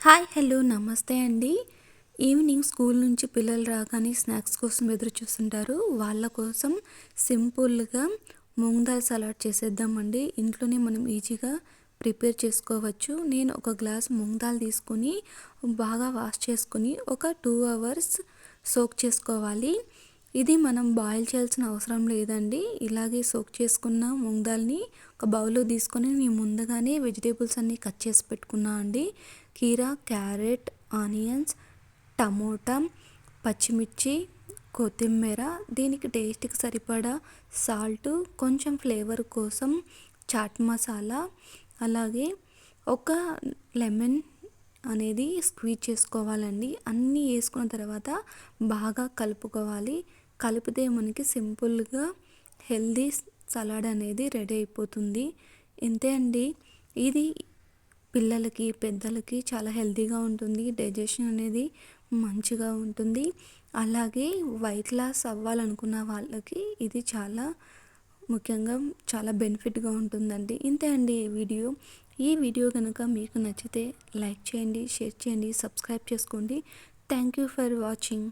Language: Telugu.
హాయ్ హలో నమస్తే అండి. ఈవినింగ్ స్కూల్ నుంచి పిల్లలు రాగానే స్నాక్స్ కోసం ఎదురు చూస్తుంటారు. వాళ్ళ కోసం సింపుల్గా మూంగ్ దాల్ సలాడ్ చేసేద్దామండి. ఇంట్లోనే మనం ఈజీగా ప్రిపేర్ చేసుకోవచ్చు. నేను ఒక గ్లాస్ మూంగ్ దాల్ తీసుకొని బాగా వాష్ చేసుకొని ఒక టూ అవర్స్ సోక్ చేసుకోవాలి. ఇది మనం బాయిల్ చేయాల్సిన అవసరం లేదండి. ఇలాగే సోక్ చేసుకున్న ముంగదాల్ని ఒక బౌల్లో తీసుకొని నేను ముందుగానే వెజిటేబుల్స్ అన్నీ కట్ చేసి పెట్టుకున్నా అండి. కీరా క్యారెట్ ఆనియన్స్ టమోటా పచ్చిమిర్చి కొత్తిమీర. దీనికి టేస్ట్కి సరిపడా సాల్ట్ కొంచెం ఫ్లేవర్ కోసం చాట్ మసాలా అలాగే ఒక లెమన్ అనేది స్క్వీజ్ చేసుకోవాలండి. అన్నీ వేసుకున్న తర్వాత బాగా కలుపుకోవాలి. కలిపితే మనకి సింపుల్గా హెల్దీ సలాడ్ అనేది రెడీ అయిపోతుంది. ఇంతే అండి. ఇది పిల్లలకి పెద్దలకి చాలా హెల్తీగా ఉంటుంది. డైజెషన్ అనేది మంచిగా ఉంటుంది. అలాగే వెయిట్ లాస్ అవ్వాలనుకున్న వాళ్ళకి ఇది చాలా ముఖ్యంగా చాలా బెనిఫిట్గా ఉంటుందండి. ఇంతే అండి ఈ వీడియో. ఈ వీడియో కనుక మీకు నచ్చితే లైక్ చేయండి షేర్ చేయండి సబ్స్క్రైబ్ చేసుకోండి. Thank you for watching.